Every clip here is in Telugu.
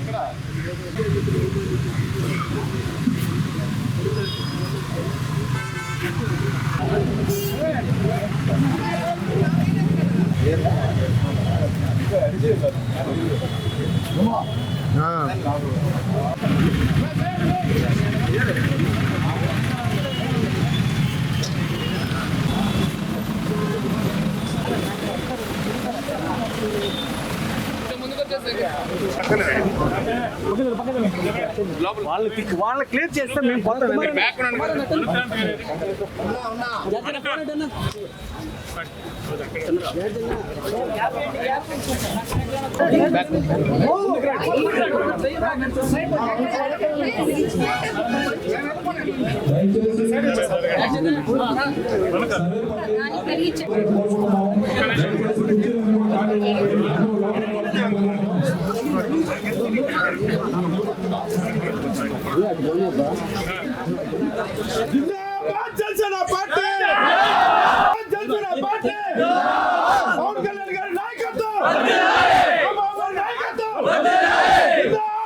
ఎక్కడ Come on. వాళ్ళు క్లియర్ చేస్తే మేము పోతాం. జనసేన పార్టీ జనసేన పార్టీ పవన్ కళ్యాణ్ గారి నాయకత్వం చంద్రబాబు గారి నాయకత్వం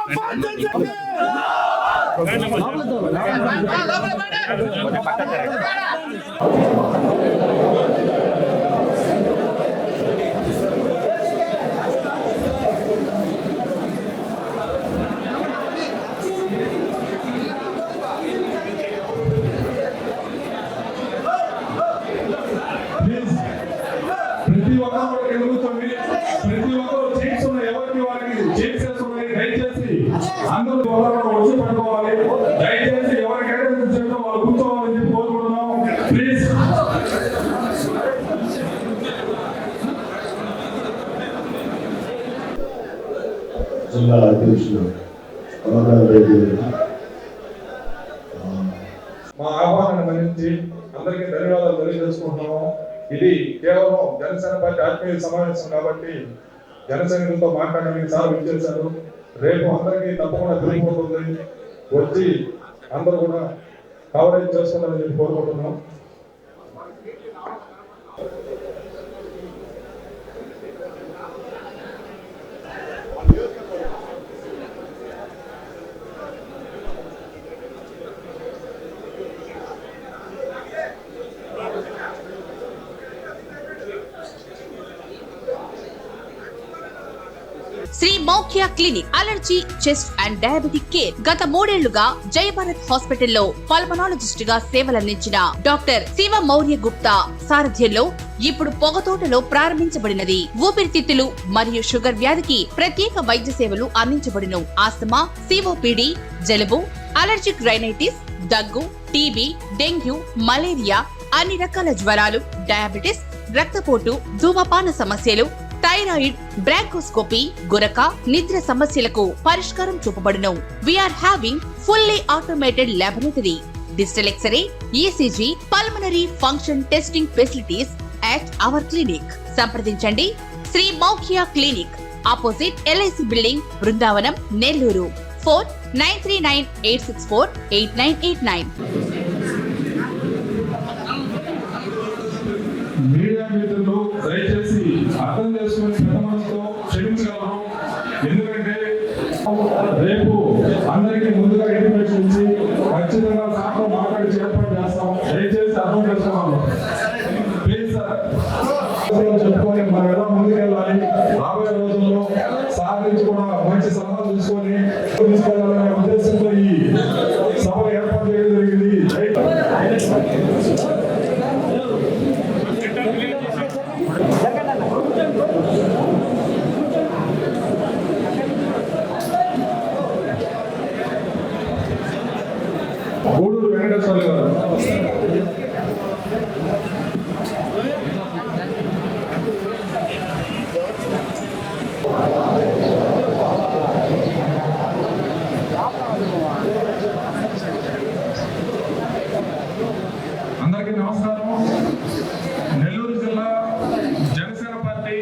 జిందాబాద్ జనసేన ప్లీజ్ ప్రతి ఒక్కరు కూడా ఎదుగుతుంది ప్రతి ఒక్కరు చైర్స్ ఉన్న ఎవరికి వారికి చైర్స్ ఉన్నాయి దయచేసి అందరూ ఎవరు కూడా వచ్చి పట్టుకోవాలి దయచేసి ఎవరికైతే కూర్చోటో వాళ్ళు కూర్చోవాలని చెప్పి కోరుకుంటున్నాం ప్లీజ్ జిల్లా అధ్యక్షులు రెడ్డి మా ఆహ్వానాన్ని మన్నించి అందరికీ ధన్యవాదాలు తెలియజేసుకుంటున్నాము. ఇది కేవలం జనసేన పార్టీ ఆత్మీయ సమావేశం కాబట్టి జనసైనికులతో మాట్లాడడానికి సార్ విచ్చేశారు రేపు అందరికీ తప్పకుండా తెలియకపోతుంది వచ్చి అందరూ కూడా కవరేజ్ చేసుకుంటారని చెప్పి కోరుకుంటున్నాం Sri Maukhya clinic allergy chest and diabetic care. గత మూడేళ్ళుగా జయభారత్ హాస్పిటల్లో పల్మనాలజిస్ట్గా సేవలందించిన డాక్టర్ శివ మౌర్య గుప్తా సారథ్యంలో ఇప్పుడు పొగతోటలో ప్రారంభించబడినది. ఊపిరితిత్తులు మరియు షుగర్ వ్యాధికి ప్రత్యేక వైద్య సేవలు అందించబడును. ఆస్తమా సిఓపిడి జలుబు అలర్జిక్ రైనైటిస్ దగ్గు టీబీ డెంగ్యూ మలేరియా అన్ని రకాల జ్వరాలు డయాబెటిస్ రక్తపోటు ధూమపాన సమస్యలు థైరాయిడ్ బ్రాంకోస్కోపీ గురక నిద్ర సమస్యలకు పరిష్కారం చూపబడును. We're having fully automated laboratory digital X-ray ECG pulmonary function testing facilities at our clinic సంప్రదించండి. Sri Moukhia clinic opposite LIC building Brindavanam Nellore. Four nine three nine eight six four eight nine eight nine media మిత్రులు అర్థం చేసుకుని పెద్ద మనసుతో క్షమించగలరు ఎందుకంటే రేపు అందరికీ ముందుగా ఇంటిమేషన్ ఇచ్చి ఖచ్చితంగా సార్తో మాట్లాడి ఏర్పాటు చేస్తాం. దయచేసి అర్థం చేసుకున్నాను ప్లీజ్ సార్. చెప్పుకొని మనం ఎలా ముందుకెళ్ళాలి? రాబోయే రోజుల్లో సార్ నుంచి కూడా మంచి సలహాలు తీసుకొని గూడూరు వెంకటేశ్వర గారు. అందరికీ నమస్కారం. నెల్లూరు జిల్లా జనసేన పార్టీ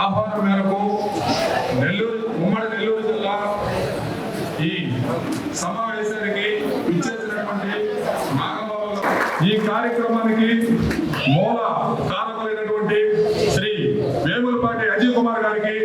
ఆహ్వానం మేరకు నెల్లూరు ఉమ్మడి నెల్లూరు జిల్లా ఈ సమావేశానికి ఇచ్చేసినటువంటి ఈ కార్యక్రమానికి మూల కారకులైనటువంటి శ్రీ వేములపాటి అజయ్ కుమార్ గారికి